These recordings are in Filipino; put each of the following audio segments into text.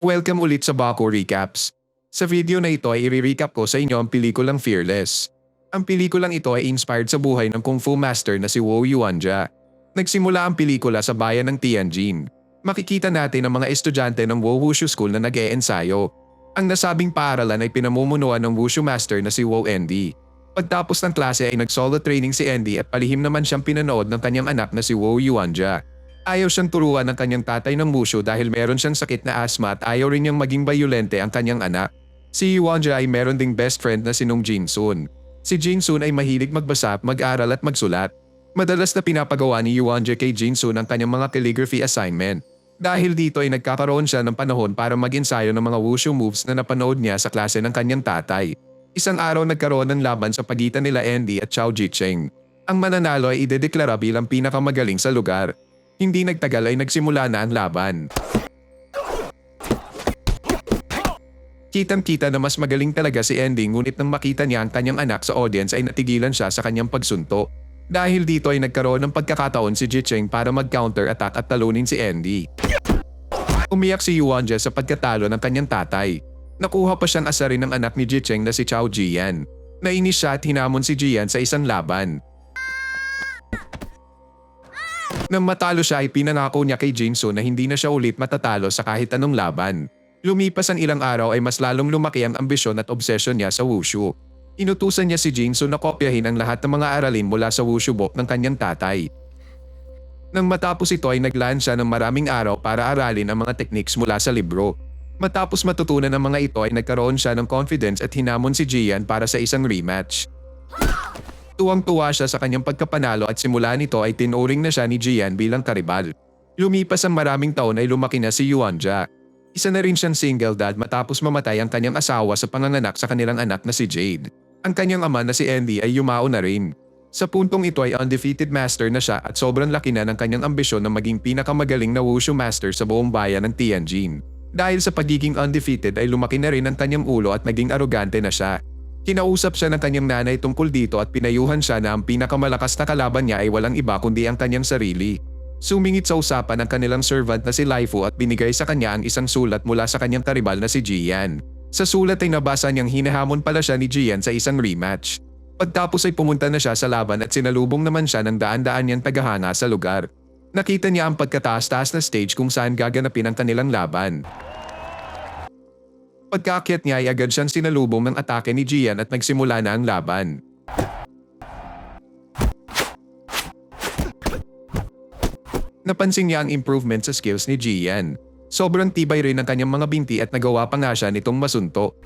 Welcome ulit sa Baku Recaps. Sa video na ito ay i-recap ko sa inyo ang pelikulang Fearless. Ang pelikulang ito ay inspired sa buhay ng Kung Fu Master na si Wu Yuanjia. Nagsimula ang pelikula sa bayan ng Tianjin. Makikita natin ang mga estudyante ng Wu Wushu School na nag-e-ensayo. Ang nasabing paaralan ay pinamumunuan ng Wushu Master na si Wu Endi. Pagtapos ng klase ay nag-solo training si Andy at palihim naman siyang pinanood ng kanyang anak na si Wu Yuanjia. Ayaw siyang turuan ng kanyang tatay ng wushu dahil meron siyang sakit na asma at ayaw rin niyang maging bayulente ang kanyang anak. Si Yuanjia ay meron ding best friend na si Nung Jinsun. Si Jinsun ay mahilig magbasa, mag-aral at magsulat. Madalas na pinapagawa ni Yuanjia kay Jinsun ang kanyang mga calligraphy assignment. Dahil dito ay nagkakaroon siya ng panahon para mag-ensayo ng mga wushu moves na napanood niya sa klase ng kanyang tatay. Isang araw nagkaroon ng laban sa pagitan nila Andy at Chao Jicheng. Ang mananalo ay idedeklara bilang pinakamagaling sa lugar. Hindi nagtagal ay nagsimula na ang laban. Kitang-kita na mas magaling talaga si Andy ngunit nang makita niya ang kanyang anak sa audience ay natigilan siya sa kanyang pagsunto. Dahil dito ay nagkaroon ng pagkakataon si Jicheng para mag-counter attack at talunin si Andy. Umiyak si Yuanjia sa pagkatalo ng kanyang tatay. Nakuha pa siyang asarin ng anak ni Jicheng na si Chao Jian. Nainis siya at hinamon si Jian sa isang laban. Nang matalo siya ay pinangako niya kay Jinso na hindi na siya ulit matatalo sa kahit anong laban. Lumipas ang ilang araw ay mas lalong lumaki ang ambisyon at obsession niya sa wushu. Inutusan niya si Jinso na kopyahin ang lahat ng mga aralin mula sa wushu book ng kanyang tatay. Nang matapos ito ay naglaan siya ng maraming araw para aralin ang mga techniques mula sa libro. Matapos matutunan ang mga ito ay nagkaroon siya ng confidence at hinamon si Jian para sa isang rematch. Tuwang-tuwa siya sa kanyang pagkapanalo at simula nito ay tinuring na siya ni Jian bilang karibal. Lumipas ang maraming taon ay lumaki na si Yuanjia. Isa na rin siyang single dad matapos mamatay ang kanyang asawa sa panganganak sa kanilang anak na si Jade. Ang kanyang ama na si Andy ay yumao na rin. Sa puntong ito ay undefeated master na siya at sobrang laki na ng kanyang ambisyon na maging pinakamagaling na wushu master sa buong bayan ng Tianjin. Dahil sa pagiging undefeated ay lumaki na rin ang kanyang ulo at naging arogante na siya. Kinausap siya ng kanyang nanay tungkol dito at pinayuhan siya na ang pinakamalakas na kalaban niya ay walang iba kundi ang kanyang sarili. Sumingit sa usapan ng kanilang servant na si Laifu at binigay sa kanya ang isang sulat mula sa kanyang karibal na si Jian. Sa sulat ay nabasa niyang hinahamon pala siya ni Jian sa isang rematch. Pagtapos ay pumunta na siya sa laban at sinalubong naman siya ng daan-daan niyang tagahanga sa lugar. Nakita niya ang pagkataas-taas na stage kung saan gaganapin ang kanilang laban. Pagkaakyat niya ay agad siyang sinalubong ng atake ni Gian at nagsimula na ang laban. Napansin niya ang improvement sa skills ni Gian. Sobrang tibay rin ang kanyang mga binti at nagawa pa nga siya nitong masunto.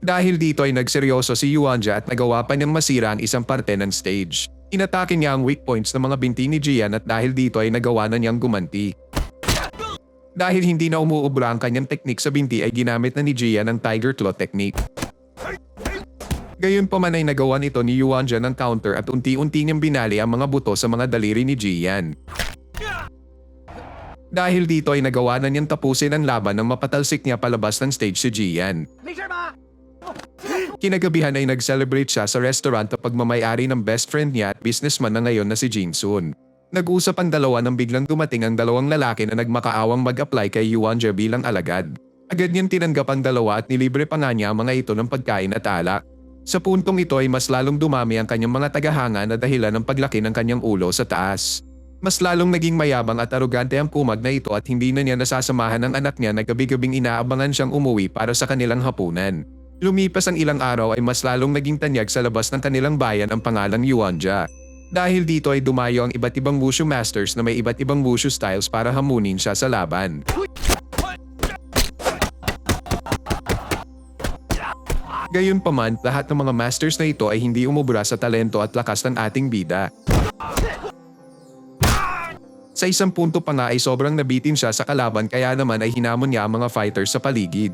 Dahil dito ay nagseryoso si Yuanjia at nagawa pa niyang masira ang isang parte ng stage. Inatake niya ang weak points ng mga binti ni Gian at dahil dito ay nagawa na niyang gumanti. Dahil hindi na umuubra ang kanyang teknik sa binti ay ginamit na ni Gian ang Tiger Claw technique. Gayon pa man ay nagawa nito ni Yuanjia ng counter at unti-unti niyang binali ang mga buto sa mga daliri ni Gian. Dahil dito ay nagawa na niyang tapusin ang laban nang mapatalsik niya palabas ng stage si Gian. Kinagabihan ay nag-celebrate siya sa restaurant at pagmamayari ng best friend niya at businessman na ngayon na si Jinsun. Nag-usap ang dalawa nang biglang dumating ang dalawang lalaki na nagmakaawang mag-apply kay Yuanjia bilang alagad. Agad niyang tinanggap ang dalawa at nilibre pa nga niya ang mga ito ng pagkain at alak. Sa puntong ito ay mas lalong dumami ang kanyang mga tagahanga na dahilan ng paglaki ng kanyang ulo sa taas. Mas lalong naging mayabang at arugante ang kumag na ito at hindi na niya nasasamahan ng anak niya na gabi-gabing inaabangan siyang umuwi para sa kanilang hapunan. Lumipas ang ilang araw ay mas lalong naging tanyag sa labas ng kanilang bayan ang pangalang Yuanjia. Dahil dito ay dumayo ang iba't ibang wushu masters na may iba't ibang wushu styles para hamunin siya sa laban. Gayunpaman, lahat ng mga masters na ito ay hindi umubra sa talento at lakas ng ating bida. Sa isang punto pa nga ay sobrang nabitin siya sa kalaban kaya naman ay hinamon niya ang mga fighters sa paligid.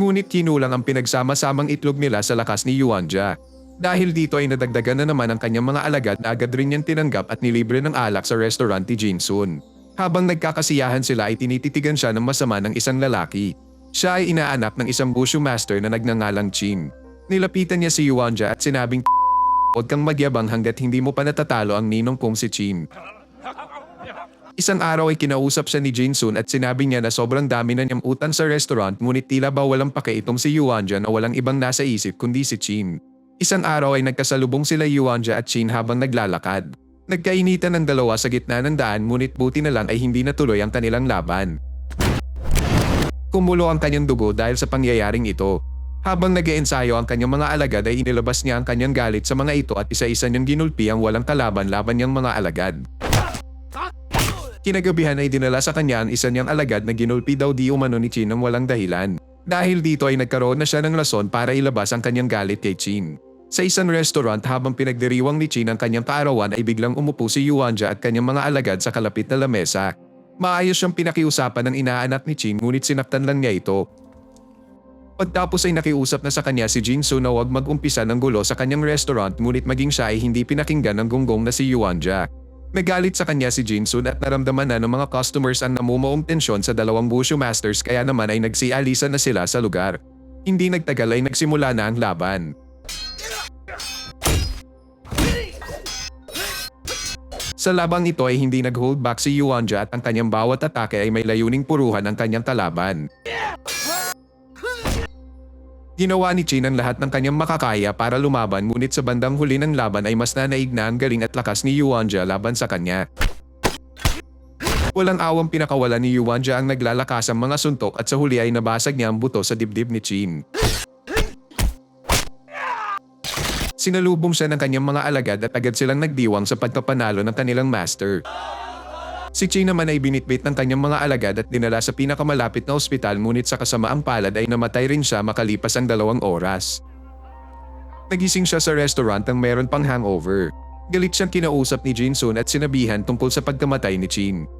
Ngunit kinulang ang pinagsama-samang itlog nila sa lakas ni Yuanjia. Dahil dito ay nadagdagan na naman ang kanyang mga alagad na agad rin niyang tinanggap at nilibre ng alak sa restaurant ni Jinsun. Habang nagkakasiyahan sila ay tinititigan siya ng masama ng isang lalaki. Siya ay inaanak ng isang wushu master na nagngangalang Chin. Nilapitan niya si Yuanjia at sinabing Huwag kang magyabang hanggat hindi mo pa natatalo ang ninong kong si Chin. Isang araw ay kinausap siya ni Jinsun at sinabi niya na sobrang dami na niyang utang sa restaurant ngunit tila ba walang pake itong si Yuanja na walang ibang nasa isip kundi si Chin. Isang araw ay nagkasalubong sila Yuanja at Chin habang naglalakad. Nagkainitan ng dalawa sa gitna ng daan ngunit buti na lang ay hindi natuloy ang kanilang laban. Kumulo ang kanyang dugo dahil sa pangyayaring ito. Habang nag ensayo ang kanyang mga alagad ay inilabas niya ang kanyang galit sa mga ito at isa-isa niyang ginulpi ang walang kalaban laban niyang mga alagad. Kinagabihan ay dinala sa kanya ang isa niyang alagad na ginulpi daw di umano ni Chin ng walang dahilan. Dahil dito ay nagkaroon na siya ng rason para ilabas ang kanyang galit kay Chin. Sa isang restaurant habang pinagdiriwang ni Chin ang kanyang kaarawan ay biglang umupo si Yuanja at kanyang mga alagad sa kalapit na lamesa. Maayos siyang pinakiusapan ng inaanak ni Chin ngunit sinaktan lang niya ito. Pagtapos ay nakiusap na sa kanya si Jinsu na huwag mag-umpisa ng gulo sa kanyang restaurant ngunit maging siya ay hindi pinakinggan ng gunggong na si Yuanja. Nagalit sa kanya si Jinsun at naramdaman na ng mga customers ang namumuong tensyon sa dalawang Wushu Masters kaya naman ay nagsialisan na sila sa lugar. Hindi nagtagal ay nagsimula na ang laban. Sa labang ito ay hindi nag-hold back si Yuanja at ang kanyang bawat atake ay may layuning puruhan ang kanyang kalaban. Ginawa ni Chin ang lahat ng kanyang makakaya para lumaban ngunit sa bandang huli ng laban ay mas nanaig na ang galing at lakas ni Yuanja laban sa kanya. Walang awang pinakawala ni Yuanja ang naglalakas ang mga suntok at sa huli ay nabasag niya ang buto sa dibdib ni Chin. Sinalubong siya ng kanyang mga alagad at agad silang nagdiwang sa pagkapanalo ng kanilang master. Si Chi naman ay binitbit ng kanyang mga alagad at dinala sa pinakamalapit na ospital ngunit sa kasamaang palad ay namatay rin siya makalipas ang dalawang oras. Nagising siya sa restaurant nang meron pang hangover. Galit siyang kinausap ni Jinsun at sinabihan tungkol sa pagkamatay ni Chin.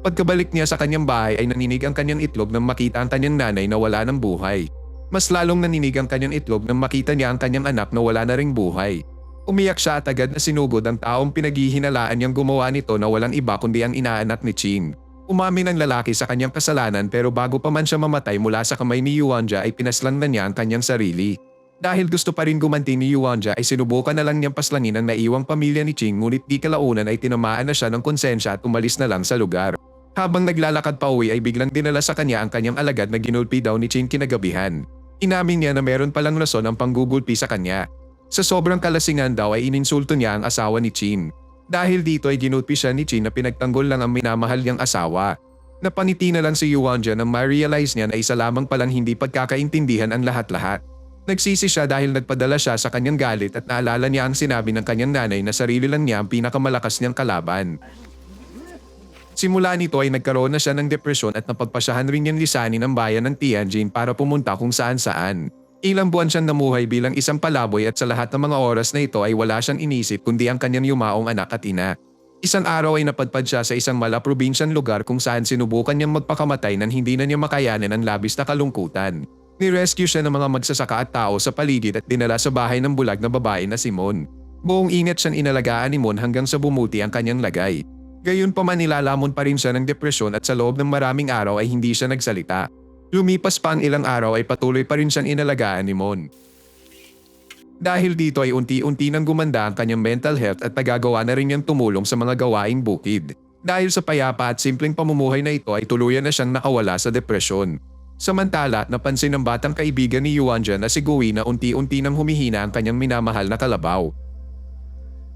Pagkabalik niya sa kanyang bahay ay naninig ang kanyang itlog nang makita ang kanyang nanay na wala ng buhay. Mas lalong naninig ang kanyang itlog nang makita niya ang kanyang anak na wala na ring buhay. Umiyak siya at agad na sinugod ang taong pinaghihinalaan niyang gumawa nito na walang iba kundi ang inaanak ni Chin. Umamin ang lalaki sa kanyang kasalanan pero bago pa man siya mamatay mula sa kamay ni Yuanja ay pinaslang na niya ang kanyang sarili. Dahil gusto pa rin gumanti ni Yuanja ay sinubukan na lang niyang paslangin ang naiwang pamilya ni Ching ngunit di kalaunan ay tinamaan na siya ng konsensya at umalis na lang sa lugar. Habang naglalakad pa uwi ay biglang dinala sa kanya ang kanyang alagad na ginulpi daw ni Chin kinagabihan. Inamin niya na meron palang rason ang panggugulpi sa kanya. Sa sobrang kalasingan daw ay ininsulto niya ang asawa ni Chin. Dahil dito ay ginulpi siya ni Chin na pinagtanggol lang ang minamahal niyang asawa. Napaniti na lang si Yuanja na ma-realize niya na isa lamang palang hindi pagkakaintindihan ang lahat-lahat. Nagsisi siya dahil nagpadala siya sa kanyang galit at naalala niya ang sinabi ng kanyang nanay na sarili lang niya ang pinakamalakas niyang kalaban. Simula nito ay nagkaroon na siya ng depresyon at napagpasyahan rin niyang lisanin ang bayan ng Tianjin para pumunta kung saan saan. Ilang buwan siyang namuhay bilang isang palaboy at sa lahat ng mga oras na ito ay wala siyang inisip kundi ang kanyang yumaong anak at ina. Isang araw ay napadpad siya sa isang mala probinsyang lugar kung saan sinubukan niyang magpakamatay nang hindi na niya makayanan ang labis na kalungkutan. Ni-rescue siya ng mga magsasaka at tao sa paligid at dinala sa bahay ng bulag na babae na si Mon. Buong ingat siyang inalagaan ni Mon hanggang sa bumuti ang kanyang lagay. Gayon pa man nilalamon pa rin siya ng depresyon at sa loob ng maraming araw ay hindi siya nagsalita. Lumipas pa ang ilang araw ay patuloy pa rin siyang inalagaan ni Mon. Dahil dito ay unti-unti nang gumanda ang kanyang mental health at nagagawa na rin niyang tumulong sa mga gawaing bukid. Dahil sa payapa at simpleng pamumuhay na ito ay tuluyan na siyang nakawala sa depresyon. Samantala, napansin ng batang kaibigan ni Yuanja na si Gui na unti-unti nang humihina ang kanyang minamahal na kalabaw.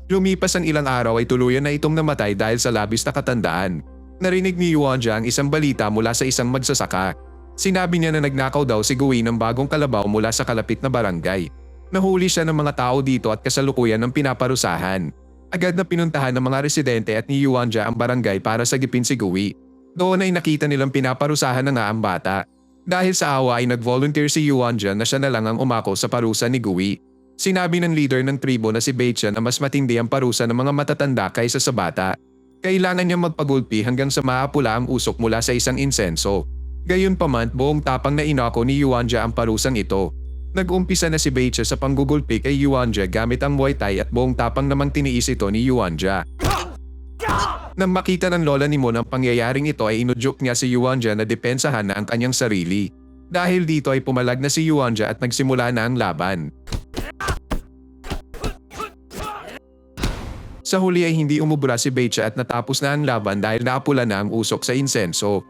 Lumipas ang ilang araw ay tuluyan na itong namatay dahil sa labis na katandaan. Narinig ni Yuanja ang isang balita mula sa isang magsasaka. Sinabi niya na nagnakaw daw si Gui ng bagong kalabaw mula sa kalapit na barangay. Nahuli siya ng mga tao dito at kasalukuyan ng pinaparusahan. Agad na pinuntahan ng mga residente at ni Yuanja ang barangay para sagipin si Gui. Doon ay nakita nilang pinaparusahan na nga ang bata. Dahil sa awa ay nag-volunteer si Yuanja na siya na lang ang umako sa parusa ni Gui. Sinabi ng leader ng tribo na si Beichan na mas matindi ang parusa ng mga matatanda kaysa sa bata. Kailangan niya magpagulpi hanggang sa maapula ang usok mula sa isang insenso. Gayunpaman buong tapang na inako ni Yuanja ang parusang ito. Nag-umpisa na si Beichan sa panggugulpi kay Yuanja gamit ang Muay Thai at buong tapang namang tiniis ito ni Yuanja. Nang makita ng lola ni Mon ang pangyayaring ito ay inudyok niya si Yuanja na depensahan na ang kanyang sarili. Dahil dito ay pumalag na si Yuanja at nagsimula na ang laban. Sa huli ay hindi umubra si Beicha at natapos na ang laban dahil naapula na ang usok sa insenso.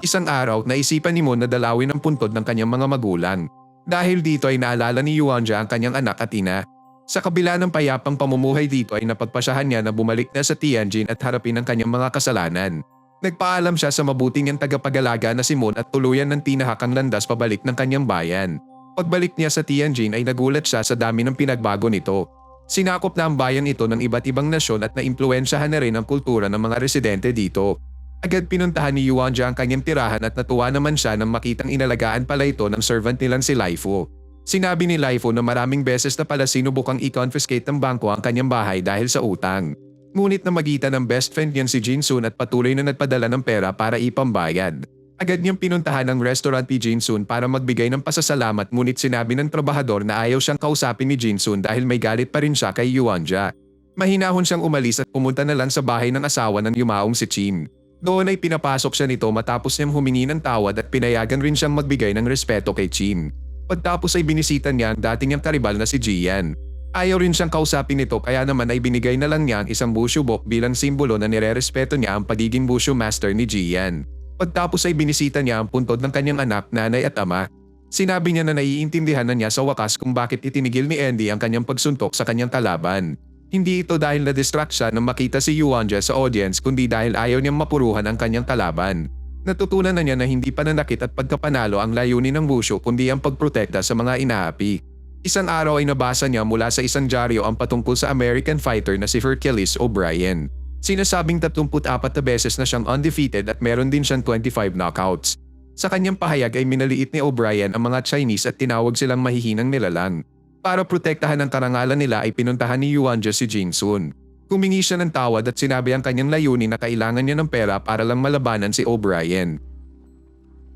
Isang araw, naisipan ni Moon na dalawin ang puntod ng kanyang mga magulang. Dahil dito ay naalala ni Yuanja ang kanyang anak at ina. Sa kabila ng payapang pamumuhay dito ay napagpasyahan niya na bumalik na sa Tianjin at harapin ang kanyang mga kasalanan. Nagpaalam siya sa mabuting niyang tagapag-alaga na si Moon at tuluyan ng tinahakang landas pabalik ng kanyang bayan. Pagbalik niya sa Tianjin ay nagulat siya sa dami ng pinagbago nito. Sinakop na ang bayan ito ng iba't ibang nasyon at naimpluensyahan na rin ang kultura ng mga residente dito. Agad pinuntahan ni Yuanja ang kanyang tirahan at natuwa naman siya nang makitang inalagaan pala ito ng servant nilang si Laifu. Sinabi ni Laifu na maraming beses na pala sinubukang i-confiscate ng bangko ang kanyang bahay dahil sa utang. Ngunit na magitan ng best friend niyan si Jinsun at patuloy na nagpadala ng pera para ipambayad. Agad niyang pinuntahan ang restaurant ni Jinsun para magbigay ng pasasalamat ngunit sinabi ng trabahador na ayaw siyang kausapin ni Jinsun dahil may galit pa rin siya kay Yuanja. Mahinahon siyang umalis at pumunta na lang sa bahay ng asawa ng yumaong si Chin. Doon ay pinapasok siya nito matapos niyang humingi ng tawad at pinayagan rin siyang magbigay ng respeto kay Chin. Pagtapos ay binisita niya ang dating niyang karibal na si Jian. Ayaw rin siyang kausapin nito kaya naman ay binigay na lang niya ang isang Bushu Bok bilang simbolo na nirerespeto niya ang pagiging Bushu Master ni Jian. Pagtapos ay binisita niya ang puntod ng kanyang anak, nanay at ama. Sinabi niya na naiintindihan na niya sa wakas kung bakit itinigil ni Andy ang kanyang pagsuntok sa kanyang kalaban. Hindi ito dahil na-distract siya nang makita si Yuanja sa audience kundi dahil ayaw niyang mapuruhan ang kanyang kalaban. Natutunan na niya na hindi pananakit at pagkapanalo ang layunin ng Wushu kundi ang pagprotekta sa mga inaapi. Isang araw ay nabasa niya mula sa isang dyaryo ang patungkol sa American fighter na si Hercules O'Brien. Sinasabing 34 na beses na siyang undefeated at meron din siyang 25 knockouts. Sa kanyang pahayag ay minaliit ni O'Brien ang mga Chinese at tinawag silang mahihinang nilalang. Para protektahan ang karangalan nila ay pinuntahan ni Yuanja si Jinsun. Humingi siya ng tawad at sinabi ang kanyang layunin na kailangan niya ng pera para lang malabanan si O'Brien.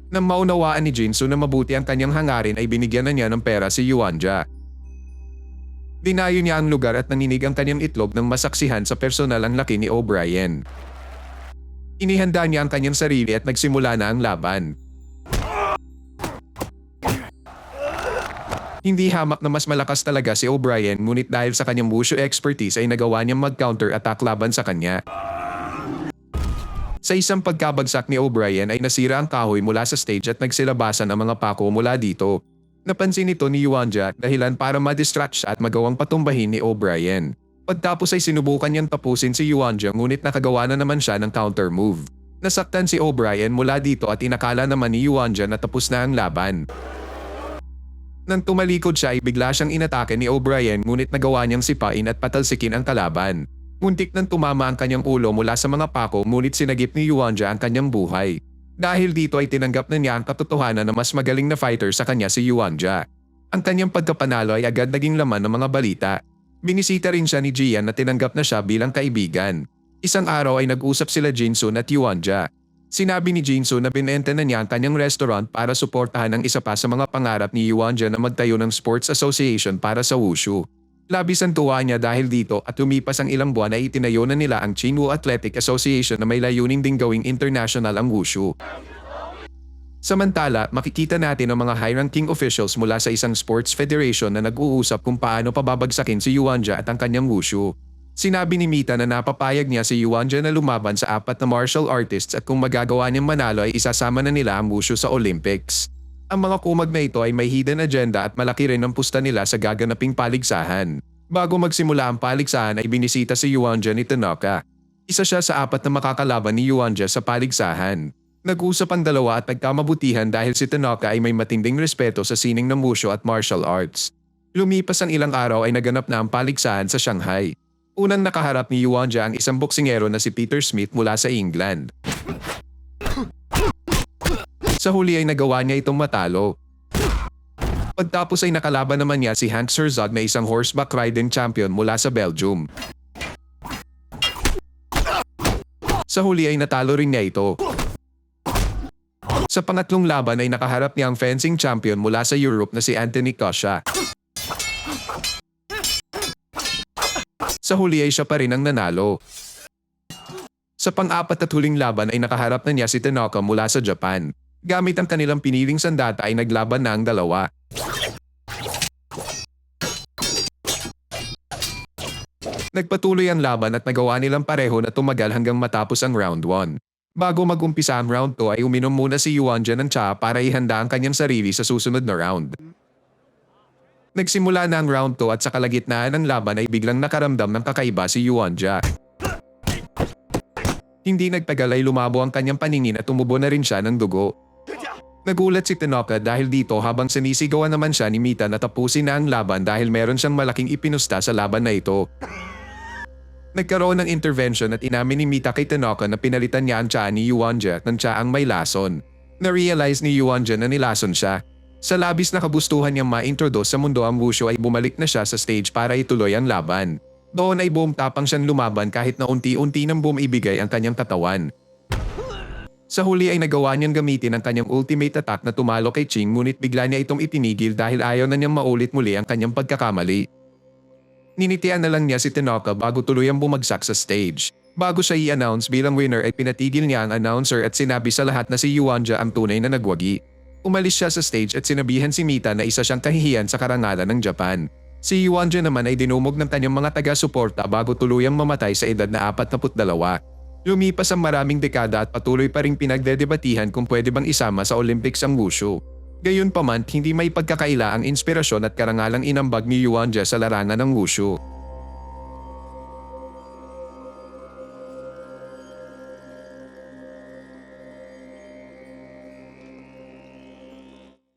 Nang maunawaan ni Jinsun na mabuti ang kanyang hangarin ay binigyan na niya ng pera si Yuanja. Dinayo niya ang lugar at naninig ang kanyang itlog nang masaksihan sa personal ang laki ni O'Brien. Inihanda niya ang kanyang sarili at nagsimula na ang laban. Hindi hamak na mas malakas talaga si O'Brien ngunit dahil sa kanyang wushu expertise ay nagawa niyang mag-counter-attack laban sa kanya. Sa isang pagkabagsak ni O'Brien ay nasira ang kahoy mula sa stage at nagsilabasan ang mga pako mula dito. Napansin ito ni Yuanja dahilan para ma-distract siya at magawang patumbahin ni O'Brien. Pagtapos ay sinubukan niyang tapusin si Yuanja ngunit nakagawa na naman siya ng counter move. Nasaktan si O'Brien mula dito at inakala naman ni Yuanja na tapos na ang laban. Nang tumalikod siya ay bigla siyang inatake ni O'Brien ngunit nagawa niyang sipain at patalsikin ang kalaban. Muntik nang tumama ang kanyang ulo mula sa mga pako ngunit sinagip ni Yuanja ang kanyang buhay. Dahil dito ay tinanggap na niya ang katotohanan na mas magaling na fighter sa kanya si Yuanja. Ang kanyang pagkapanalo ay agad naging laman ng mga balita. Binisita rin siya ni Jian na tinanggap na siya bilang kaibigan. Isang araw ay nag-usap sila Jinsun at Yuanja. Sinabi ni Jinsu na binenta na niya ang kanyang restaurant para suportahan ang isa pa sa mga pangarap ni Yuanja na magtayo ng sports association para sa wushu. Labis ang tuwa niya dahil dito at lumipas ang ilang buwan ay itinayo na nila ang Chinwoo Athletic Association na may layunin ding gawing international ang wushu. Samantala, makikita natin ang mga high-ranking officials mula sa isang sports federation na nag-uusap kung paano pababagsakin si Yuanja at ang kanyang wushu. Sinabi ni Mita na napapayag niya si Yuanja na lumaban sa apat na martial artists at kung magagawa niyang manalo ay isasama na nila ang wushu sa Olympics. Ang mga kumag na ito ay may hidden agenda at malaki rin ang pusta nila sa gaganaping paligsahan. Bago magsimula ang paligsahan ay binisita si Yuanja ni Tanaka. Isa siya sa apat na makakalaban ni Yuanja sa paligsahan. Nag-usap ang dalawa at nagkamabutihan dahil si Tanaka ay may matinding respeto sa sining ng wushu at martial arts. Lumipas ang ilang araw ay naganap na ang paligsahan sa Shanghai. Unang nakaharap ni Yuanja ang isang boksingero na si Peter Smith mula sa England. Sa huli ay nagawa niya itong matalo. Pagtapos ay nakalaban naman niya si Hank Herzog na isang horseback riding champion mula sa Belgium. Sa huli ay natalo rin niya ito. Sa pangatlong laban ay nakaharap niya ang fencing champion mula sa Europe na si Anthony Kosha. Sa huli ay siya pa rin ang nanalo. Sa pang-apat at huling laban ay nakaharap na niya si Tanaka mula sa Japan. Gamit ang kanilang piniling sandata ay naglaban na ang dalawa. Nagpatuloy ang laban at nagawa nilang pareho na tumagal hanggang matapos ang round 1. Bago mag-umpisa ang round 2 ay uminom muna si Yuanja ng tsa para ihanda ang kanyang sarili sa susunod na round. Nagsimula na ang round 2 at sa kalagitnaan ng laban ay biglang nakaramdam ng kakaiba si Yuanja. Hindi nagtagal ay lumabo ang kanyang paningin at tumubo na rin siya ng dugo. Nagulat si Tinoka dahil dito habang sinisigawan naman siya ni Mita na tapusin na ang laban dahil meron siyang malaking ipinusta sa laban na ito. Nagkaroon ng intervention at inamin ni Mita kay Tinoka na pinalitan niya ang tsa ni Yuanja ng tsaang may lason. Na-realize ni Yuanja na nilason siya. Sa labis na kabustuhan niyang ma-introduce sa mundo ang wushu ay bumalik na siya sa stage para ituloy ang laban. Doon ay buong tapang siyang lumaban kahit na unti-unti nang bumibigay ang kanyang katawan. Sa huli ay nagawa niyang gamitin ang kanyang ultimate attack na tumalo kay Ching ngunit bigla niya itong itinigil dahil ayaw na niyang maulit muli ang kanyang pagkakamali. Ninitian na lang niya si Tinoka bago tuluyang bumagsak sa stage. Bago siya i-announce bilang winner ay pinatigil niya ang announcer at sinabi sa lahat na si Yuanja ang tunay na nagwagi. Umalis siya sa stage at sinabihan si Mita na isa siyang kahihiyan sa karangalan ng Japan. Si Yuanja naman ay dinumog ng kanyang mga taga-suporta bago tuluyang mamatay sa edad na 42. Lumipas ang maraming dekada at patuloy pa ring pinagdedebatihan kung pwede bang isama sa Olympics ang wushu. Gayunpaman, hindi may pagkakaila ang inspirasyon at karangalang inambag ni Yuanja sa larangan ng wushu.